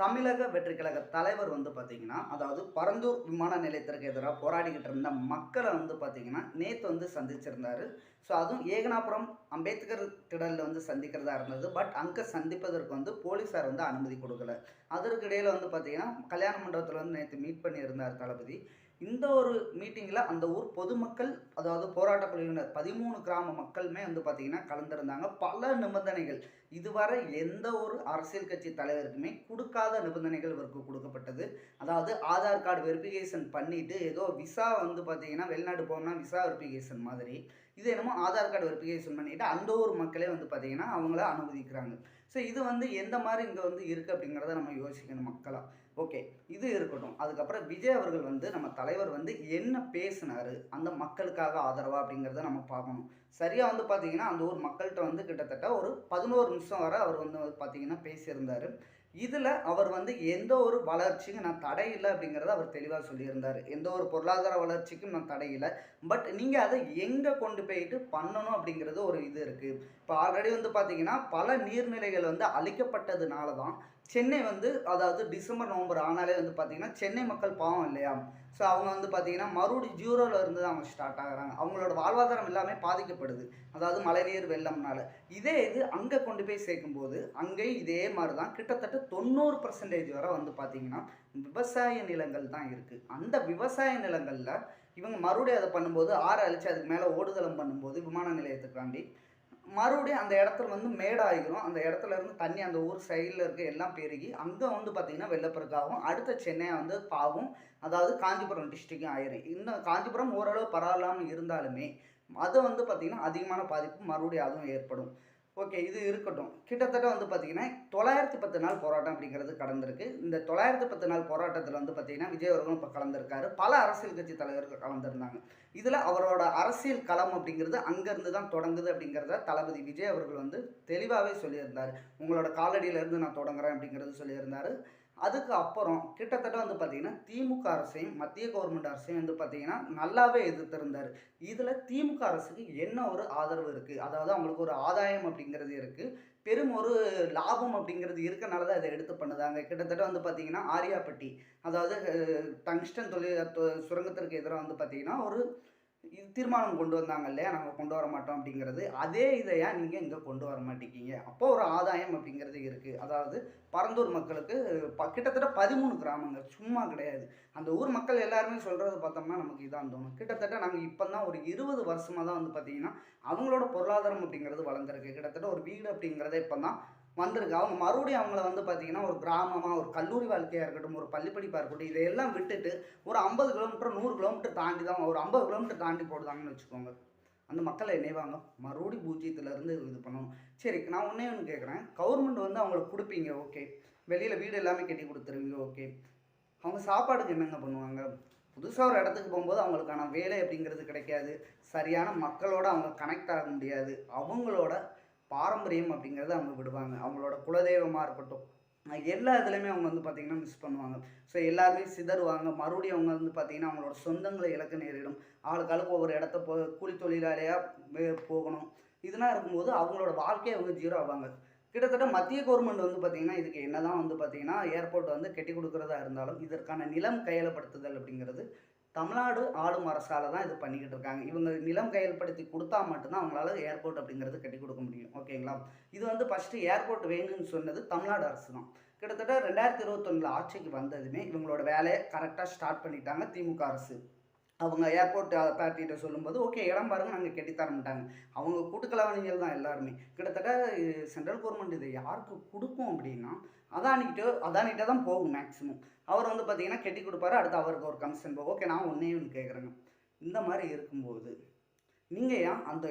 தமிழக வெற்றி கழக தலைவர் வந்து பார்த்தீங்கன்னா அதாவது பரந்தூர் விமான நிலையத்திற்கு எதிராக போராடிக்கிட்டு இருந்த மக்களை வந்து பார்த்தீங்கன்னா நேற்று வந்து சந்திச்சிருந்தார். ஸோ அதுவும் ஏகனாபுரம் அம்பேத்கர் திடலில் வந்து சந்திக்கிறதா இருந்தது. பட் அங்கே சந்திப்பதற்கு வந்து போலீஸார் வந்து அனுமதி கொடுக்கல. அதற்கு இடையில் வந்து பார்த்தீங்கன்னா கல்யாண மண்டபத்தில் வந்து நேற்று மீட் பண்ணியிருந்தார் தளபதி. இந்த ஒரு மீட்டிங்கில் அந்த ஊர் பொதுமக்கள் அதாவது போராட்ட குழுவினர் பதிமூணு கிராம மக்களுமே வந்து பார்த்திங்கன்னா கலந்துருந்தாங்க. பல நிபந்தனைகள். இதுவரை எந்த ஒரு அரசியல் கட்சி தலைவருக்குமே கொடுக்காத நிபந்தனைகள் இவருக்கு கொடுக்கப்பட்டது. அதாவது ஆதார் கார்டு வெரிஃபிகேஷன் பண்ணிட்டு ஏதோ விசா வந்து பார்த்தீங்கன்னா வெளிநாடு போகணும்னா விசா வெரிஃபிகேஷன் மாதிரி இது என்னமோ ஆதார் கார்டு வெரிஃபிகேஷன் பண்ணிட்டு அந்த ஊர் மக்களே வந்து பார்த்தீங்கன்னா அவங்கள அனுமதிக்கிறாங்க. ஸோ இது வந்து எந்த மாதிரி இங்கே வந்து இருக்குது அப்படிங்கிறத நம்ம யோசிக்கணும் மக்களாக ஓகே இது இருக்கட்டும். அதுக்கப்புறம் விஜய் அவர்கள் வந்து நம்ம தலைவர் வந்து என்ன பேசினார் அந்த மக்களுக்காக ஆதரவா அப்படிங்கிறத நம்ம பார்க்கணும். சரியாக வந்து பார்த்தீங்கன்னா அந்த ஊர் மக்கள்கிட்ட வந்து கிட்டத்தட்ட ஒரு பதினோரு நிமிஷம் வரை அவர் வந்து பார்த்தீங்கன்னா பேசியிருந்தார். இதில் அவர் வந்து எந்த ஒரு வளர்ச்சிக்கும் நான் தடை இல்லை அப்படிங்கிறத அவர் தெளிவாக சொல்லியிருந்தார். எந்த ஒரு பொருளாதார வளர்ச்சிக்கும் நான் தடை இல்லை. பட் நீங்கள் அதை எங்கே கொண்டு போயிட்டு பண்ணணும் அப்படிங்கிறது ஒரு இது இருக்குது இப்போ ஆல்ரெடி வந்து பார்த்தீங்கன்னா பல நீர்நிலைகள் வந்து அழிக்கப்பட்டதுனால தான் சென்னை வந்து அதாவது டிசம்பர் நவம்பர் ஆனாலே வந்து பார்த்தீங்கன்னா சென்னை மக்கள் பாவம் இல்லையா? ஸோ அவங்க வந்து பார்த்தீங்கன்னா மறுபடி ஜீரோவில் இருந்து தான் அவங்க ஸ்டார்ட் ஆகிறாங்க. அவங்களோட வாழ்வாதாரம் எல்லாமே பாதிக்கப்படுது. அதாவது மழைநீர் வெள்ளம்னால. இதே இது அங்கே கொண்டு போய் சேர்க்கும்போது அங்கேயும் இதே மாதிரி தான் கிட்டத்தட்ட தொண்ணூறு பர்சன்டேஜ் வரை வந்து பார்த்தீங்கன்னா விவசாய நிலங்கள் தான் இருக்குது அந்த விவசாய நிலங்களில் இவங்க மறுபடியும் அதை பண்ணும்போது ஆறு அழிச்சு அதுக்கு மேலே ஓடுதளம் பண்ணும்போது விமான நிலையத்துக்காண்டி மறுபடியும் அந்த இடத்துல வந்து மேடாகிரும். அந்த இடத்துல இருந்து தண்ணி அந்த ஊர் சைடில் இருக்க எல்லாம் பெருகி அங்கே வந்து பார்த்திங்கன்னா வெள்ளப்பெருக்காகும் அடுத்த சென்னை வந்து பாவும் அதாவது காஞ்சிபுரம் டிஸ்ட்ரிக்கும் ஆயிரும். இன்னும் காஞ்சிபுரம் ஓரளவு பரவாயில்லாமல் இருந்தாலுமே அது வந்து பார்த்திங்கன்னா அதிகமான பாதிப்பு மறுபடியும் அதுவும் ஏற்படும். ஓகே இது இருக்கட்டும். கிட்டத்தட்ட வந்து பார்த்திங்கன்னா தொள்ளாயிரத்து பத்து நாள் போராட்டம் அப்படிங்கிறது கடந்திருக்கு. இந்த தொள்ளாயிரத்து பத்து நாள் போராட்டத்தில் வந்து பார்த்திங்கன்னா விஜய் அவர்களும் இப்போ கலந்துருக்காரு. பல அரசியல் கட்சி தலைவர்கள் கலந்துருந்தாங்க. இதில் அவரோட அரசியல் களம் அப்படிங்கிறது அங்கேருந்து தான் தொடங்குது அப்படிங்கிறத தளபதி விஜய் அவர்கள் வந்து தெளிவாகவே சொல்லியிருந்தார். உங்களோட காலடியிலேருந்து நான் தொடங்குறேன் அப்படிங்கிறது சொல்லியிருந்தார். அதுக்கு அப்புறம் கிட்டத்தட்ட வந்து பார்த்திங்கன்னா திமுக அரசையும் மத்திய கவர்மெண்ட் அரசையும் வந்து பார்த்திங்கன்னா நல்லாவே எதிர்த்திருந்தார். இதில் திமுக அரசுக்கு என்ன ஒரு ஆதரவு இருக்குது அதாவது அவங்களுக்கு ஒரு ஆதாயம் அப்படிங்கிறது இருக்குது பெரும் ஒரு லாபம் அப்படிங்கிறது இருக்கனால தான் இதை எடுத்து பண்ணுதாங்க. கிட்டத்தட்ட வந்து பார்த்திங்கன்னா ஆரியாப்பட்டி அதாவது டங்ஸ்டன் தொழில் தொ- சுரங்கத்திற்கு எதிராக வந்து பார்த்திங்கன்னா ஒரு இது தீர்மானம் கொண்டு வந்தாங்க இல்லையா? நாங்கள் கொண்டு வர மாட்டோம் அப்படிங்கிறது. அதே இதை ஏன் நீங்கள் இங்கே கொண்டு வர மாட்டேங்கிங்க. அப்போ ஒரு ஆதாயம் அப்படிங்கிறது இருக்குது அதாவது பரந்தூர் மக்களுக்கு ப கிட்டத்தட்ட பதிமூணு கிராமங்கள் சும்மா கிடையாது. அந்த ஊர் மக்கள் எல்லாருமே சொல்கிறது பார்த்தோம்னா நமக்கு இதான் தோணும். கிட்டத்தட்ட நாங்கள் இப்போ தான் ஒரு இருபது வருஷமாக தான் வந்து பார்த்தீங்கன்னா அவங்களோட பொருளாதாரம் அப்படிங்கிறது வளர்ந்துருக்கு. கிட்டத்தட்ட ஒரு வீடு அப்படிங்கிறத இப்போ தான் வந்திருக்கு. அவங்க மறுபடியும் அவங்கள வந்து பார்த்தீங்கன்னா ஒரு கிராமமாக ஒரு கல்லூரி வாழ்க்கையாக இருக்கட்டும் ஒரு பள்ளி படிப்பாக இருக்கட்டும் இதையெல்லாம் விட்டுட்டு ஒரு ஐம்பது கிலோமீட்டர் நூறு கிலோமீட்டர் தாண்டி தான் ஒரு ஐம்பது கிலோமீட்டர் தாண்டி போடுதாங்கன்னு வச்சுக்கோங்க. அந்த மக்களை இணைவாங்க மறுபடியும் பூஜ்ஜியத்துலேருந்து இது பண்ணணும். சரி நான் ஒன்றே ஒன்று கேட்குறேன் கவர்மெண்ட் வந்து அவங்களுக்கு கொடுப்பீங்க ஓகே வெளியில் வீடு எல்லாமே கட்டி கொடுத்துருவீங்க ஓகே அவங்க சாப்பாடுக்கு என்னங்க பண்ணுவாங்க? புதுசாக ஒரு இடத்துக்கு போகும்போது அவங்களுக்கான வேலை அப்படிங்கிறது கிடைக்காது. சரியான மக்களோட அவங்க கனெக்ட் ஆக முடியாது. அவங்களோட பாரம்பரியம் அப்படிங்கிறத அவங்க விடுவாங்க. அவங்களோட குலதெய்வமாக இருக்கட்டும். எல்லா இதுலேயுமே அவங்க வந்து பார்த்திங்கன்னா மிஸ் பண்ணுவாங்க. ஸோ எல்லாருமே சிதறுவாங்க. மறுபடியும் அவங்க வந்து பார்த்திங்கன்னா அவங்களோட சொந்தங்களை இழக்க நேரிடும். ஆளுக்கு ஆளுக்கு ஒவ்வொரு இடத்த போ கூலி தொழிலாளியாக போகணும். இதெல்லாம் இருக்கும்போது அவங்களோட வாழ்க்கையை அவங்க ஜீரோ ஆவாங்க. கிட்டத்தட்ட மத்திய கவர்மெண்ட் வந்து பார்த்திங்கன்னா இதுக்கு என்ன தான் வந்து பார்த்திங்கன்னா ஏர்போர்ட் வந்து கட்டி கொடுக்குறதா இருந்தாலும் இதற்கான நிலம் கையகப்படுத்துதல் அப்படிங்கிறது தமிழ்நாடு ஆளும் அரசால் தான் இது பண்ணிக்கிட்டு இருக்காங்க. இவங்க நிலம் கையல்படுத்தி கொடுத்தா மட்டும்தான் அவங்களால ஏர்போர்ட் அப்படிங்கிறது கட்டி கொடுக்க முடியும். ஓகேங்களா இது வந்து ஃபஸ்ட்டு ஏர்போர்ட் வேணும்னு சொன்னது தமிழ்நாடு அரசு தான். கிட்டத்தட்ட ரெண்டாயிரத்தி இருபத்தொன்னில் ஆட்சிக்கு வந்ததுமே இவங்களோட வேலையை கரெக்டாக ஸ்டார்ட் பண்ணிட்டாங்க திமுக அரசு. அவங்க ஏர்போர்ட் அத்தாரிட்டிகிட்ட சொல்லும்போது ஓகே இடம் பாருங்க நாங்கள் கட்டித்தர மாட்டாங்க. அவங்க கூட்டுக்கலவணிகள் தான் எல்லாருமே. கிட்டத்தட்ட சென்ட்ரல் கவர்மெண்ட் இதை யாருக்கு கொடுக்கும் அப்படின்னா அதானிக்கிட்ட அதானிகிட்ட தான் போகும் மேக்ஸிமம் அவர் வந்து பார்த்தீங்கன்னா கெட்டி கொடுப்பாரு அடுத்து அவருக்கு ஒரு கமிஷன் போகும். ஓகே நான் ஒன்றே ஒன்று கேட்குறேங்க இந்த மாதிரி இருக்கும்போது நீங்கள் ஏன் அந்த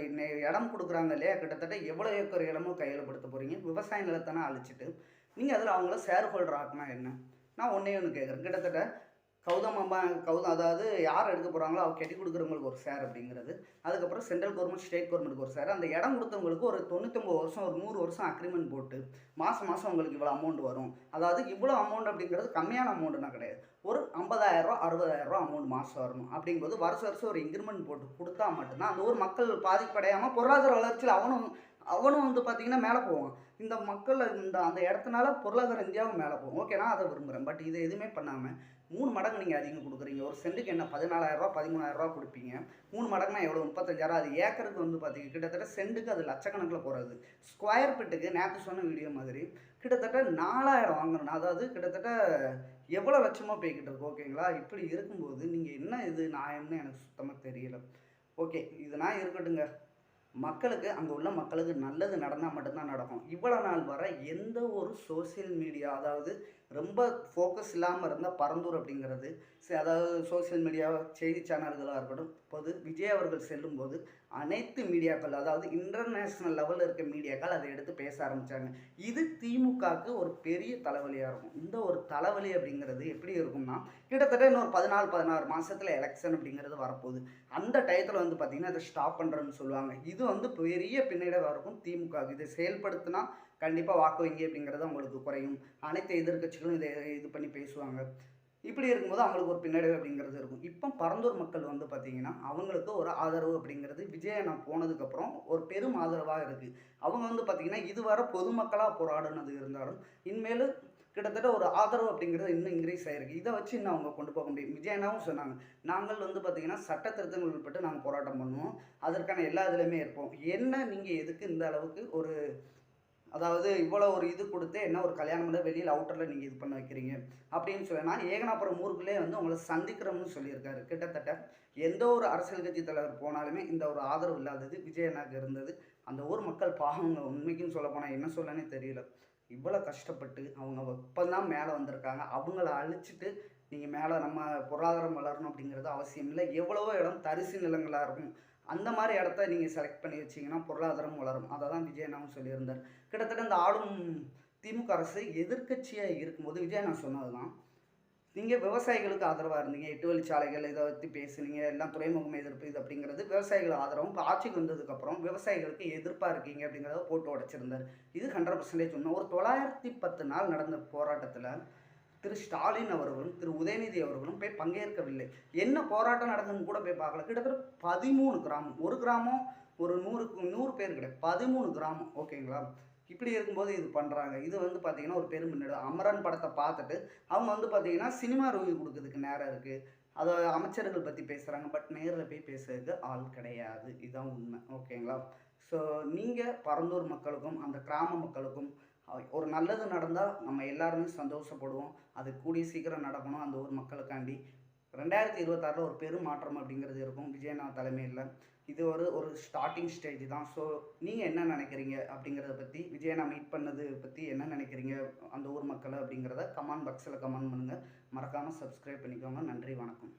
இடம் கொடுக்குறாங்க இல்லையா? கிட்டத்தட்ட எவ்வளோ ஏக்கர் இடமும் கையகப்படுத்த போகிறீங்க விவசாய நிலத்தானே அழிச்சிட்டு நீங்கள் அதில் அவங்கள ஷேர் ஹோல்டர் ஆக்கினா என்ன? நான் ஒன்றே ஒன்று கேட்குறேன் கிட்டத்தட்ட கௌதம் அம்பா கௌதம் அதாவது யார் எடுக்க போகிறாங்களோ அவங்க கட்டி கொடுக்குறவங்களுக்கு ஒரு சேர் அப்படிங்கிறது. அதுக்கப்புறம் சென்ட்ரல் கவர்மெண்ட் ஸ்டேட் கவர்மெண்ட்டுக்கு ஒரு சார். அந்த இடம் கொடுத்தவங்களுக்கு ஒரு தொண்ணூத்தொம்பது வருஷம் ஒரு நூறு வருஷம் அக்ரிமெண்ட் போட்டு மாதம் மாதம் உங்களுக்கு இவ்வளோ அமௌண்ட் வரும். அதாவது இவ்வளோ அமௌண்ட் அப்படிங்கிறது கம்மியான அமௌண்ட்னா கிடையாது. ஒரு ஐம்பதாயிரரூவா அறுபதாயிரரூவா அமௌண்ட் மாதம் வரணும். அப்படிங்கும்போது வருஷம் வருஷம் ஒரு இன்க்ரிமெண்ட் போட்டு கொடுத்தா மட்டும்தான் அந்த ஊர் மக்கள் பாதிப்படையாமல் பொருளாதார வளர்ச்சியில் அவனும் அவனும் வந்து பார்த்திங்கன்னா மேலே போவான். இந்த மக்கள் இந்த அந்த இடத்துனால பொருளாதார இந்தியாவும் மேலே போகும். ஓகேனா அதை விரும்புகிறேன் பட் இதை எதுவுமே பண்ணாமல் மூணு மடங்கு நீங்கள் அதிகம் கொடுக்குறீங்க. ஒரு சென்ட்டுக்கு என்ன பதினாலாயிரரூவா பதிமூணாயிரரூவா கொடுப்பீங்க. மூணு மடங்குனா எவ்வளோ முப்பத்தஞ்சாயிரம் அது ஏக்கருக்கு வந்து பார்த்தீங்க கிட்டத்தட்ட சென்ட்டுக்கு அது லட்சக்கணக்கில் போகிறது ஸ்கொயர் ஃபீட்டுக்கு நேற்று சொன்ன வீடியோ மாதிரி கிட்டத்தட்ட நாலாயிரம் வாங்கணும் அதாவது கிட்டத்தட்ட எவ்வளோ லட்சமாக போய்கிட்டு இருக்கு ஓகேங்களா இப்படி இருக்கும்போது நீங்கள் என்ன இது நியாயம்னு எனக்கு சுத்தமாக தெரியல. ஓகே இதுனா இருக்கட்டுங்க மக்களுக்கு அங்கே உள்ள மக்களுக்கு நல்லது நடந்தால் மட்டும்தான் நடக்கும். இவ்வளோ நாள் வர எந்த ஒரு சோஷியல் மீடியா அதாவது ரொம்ப ஃபோக்கஸ் இல்லாமல் இருந்தால் பரந்தூர் அப்படிங்கிறது. அதாவது சோஷியல் மீடியா செய்தி சேனல்களாக இருக்கட்டும் பொது விஜய் அவர்கள் செல்லும்போது அனைத்து மீடியாக்கள் அதாவது இன்டர்நேஷ்னல் லெவலில் இருக்க மீடியாக்கள் அதை எடுத்து பேச ஆரம்பித்தாங்க இது திமுகவுக்கு ஒரு பெரிய தலைவலியாக இருக்கும். இந்த ஒரு தலைவலி அப்படிங்கிறது எப்படி இருக்கும்னா கிட்டத்தட்ட இன்னொரு பதினாலு பதினாறு மாதத்தில் எலெக்ஷன் அப்படிங்கிறது வரப்போகுது. அந்த டயத்தில் வந்து பார்த்திங்கன்னா அதை ஸ்டாப் பண்ணுறேன்னு சொல்லுவாங்க. இது வந்து பெரிய பின்னடைவாக இருக்கும் திமுக இதை செயல்படுத்தினா கண்டிப்பாக வாக்கு வங்கி அப்படிங்கிறது அவங்களுக்கு குறையும். அனைத்து எதிர்க்கட்சிகளும் இதை இது பண்ணி பேசுவாங்க. இப்படி இருக்கும்போது அவங்களுக்கு ஒரு பின்னடைவு அப்படிங்கிறது இருக்கும். இப்போ பரந்தூர் மக்கள் வந்து பார்த்திங்கன்னா அவங்களுக்கு ஒரு ஆதரவு அப்படிங்கிறது விஜய் நான் போனதுக்கப்புறம் ஒரு பெரும் ஆதரவாக இருக்குது அவங்க வந்து பார்த்திங்கன்னா இதுவரை பொதுமக்களாக போராடினது இருந்தாலும் இனிமேல் கிட்டத்தட்ட ஒரு ஆதரவு அப்படிங்கிறது இன்னும் இன்க்ரீஸ் ஆகிருக்கு இதை வச்சு இன்னும் அவங்க கொண்டு போக முடியும். விஜயனாவும் சொன்னாங்க நாங்கள் வந்து பார்த்திங்கன்னா சட்ட திருத்தங்கள் உட்பட்டு நாங்கள் போராட்டம் பண்ணுவோம். அதற்கான எல்லா இதுலையுமே இருப்போம். என்ன நீங்கள் எதுக்கு இந்த அளவுக்கு ஒரு அதாவது இவ்வளோ ஒரு இது கொடுத்து என்ன ஒரு கல்யாணம் பண்ண வெளியில் அவுட்டரில் நீங்கள் இது பண்ண வைக்கிறீங்க. அப்படின்னு சொன்னா ஏகனாபுரம் ஊருக்குள்ளே வந்து உங்களை சந்திக்கிறோம்னு சொல்லியிருக்காரு. கிட்டத்தட்ட எந்த ஒரு அரசியல் கட்சி தலைவர் போனாலுமே இந்த ஒரு ஆதரவு இல்லாதது விஜயனாக்கு இருந்தது. அந்த ஊர் மக்கள் பாவங்க உண்மைக்குன்னு சொல்ல போனால் என்ன சொல்லனே தெரியல. இவ்வளோ கஷ்டப்பட்டு அவங்க இப்போதான் மேலே வந்திருக்காங்க. அவங்கள அழிச்சிட்டு நீங்கள் மேலே நம்ம பொருளாதாரம் வளரணும் அப்படிங்கிறது அவசியம் இல்லை. எவ்வளவோ இடம் தரிசு நிலங்களாக இருக்கும். அந்த மாதிரி இடத்த நீங்கள் செலக்ட் பண்ணி வச்சீங்கன்னா பொருளாதாரம் வளரும். அதை தான் விஜயண்ணாவும் சொல்லியிருந்தார். கிட்டத்தட்ட இந்த ஆளும் திமுக அரசு எதிர்க்கட்சியாக இருக்கும்போது விஜய் நான் சொன்னது தான் நீங்கள் விவசாயிகளுக்கு ஆதரவாக இருந்தீங்க எட்டு வழிச்சாலைகள் இதை பற்றி பேசுனீங்க எல்லாம் துறைமுகம் எதிர்ப்பு இது அப்படிங்கிறது விவசாயிகள் ஆதரவும் இப்போ ஆட்சிக்கு வந்ததுக்கப்புறம் விவசாயிகளுக்கு எதிர்ப்பாக இருக்கீங்க அப்படிங்கிறத போட்டு உடைச்சிருந்தார். இது ஹண்ட்ரட் பர்சன்டேஜ் ஒன்று ஒரு தொள்ளாயிரத்தி பத்து நாள் நடந்த போராட்டத்தில் திரு ஸ்டாலின் அவர்களும் திரு உதயநிதி அவர்களும் போய் பங்கேற்கவில்லை. என்ன போராட்டம் நடக்குதுன்னு கூட போய் பார்க்கல. கிட்டத்தட்ட பதிமூணு கிராமம். ஒரு கிராமம் ஒரு நூறுக்கு நூறு பேர் கிடையாது. பதிமூணு கிராமம். ஓகேங்களா? இப்படி இருக்கும்போது இது பண்ணுறாங்க இது வந்து பார்த்திங்கன்னா ஒரு பெரும் முன்னேற்றம். அமரன் படத்தை பார்த்துட்டு அவங்க வந்து பார்த்திங்கன்னா சினிமா ரிவ்யூ கொடுக்கறதுக்கு நேரம் இருக்குது அதை அமைச்சர்கள் பற்றி பேசுகிறாங்க பட் நேரில் போய் பேசுறதுக்கு ஆள் கிடையாது. இதுதான் உண்மை. ஓகேங்களா? ஸோ நீங்கள் பரந்தூர் மக்களுக்கும் அந்த கிராம மக்களுக்கும் ஒரு நல்லது நடந்தால் நம்ம எல்லாருமே சந்தோஷப்படுவோம். அது கூடிய சீக்கிரம் நடக்கணும். அந்த ஊர் மக்களுக்காண்டி. ரெண்டாயிரத்தி இருபத்தாறில் ஒரு பெரும் மாற்றம் அப்படிங்கிறது இருக்கும். விஜயநா தலைமையில். இது ஒரு ஒரு ஸ்டார்டிங் ஸ்டேஜ் தான். ஸோ நீங்கள் என்ன நினைக்கிறீங்க அப்படிங்கிறத பற்றி விஜயனா மீட் பண்ணது பற்றி என்ன நினைக்கிறீங்க? அந்த ஊர் மக்களை அப்படிங்கிறத கமெண்ட் பாக்ஸில் கமெண்ட் பண்ணுங்கள் மறக்காமல் சப்ஸ்கிரைப் பண்ணிக்கோங்க. நன்றி வணக்கம்.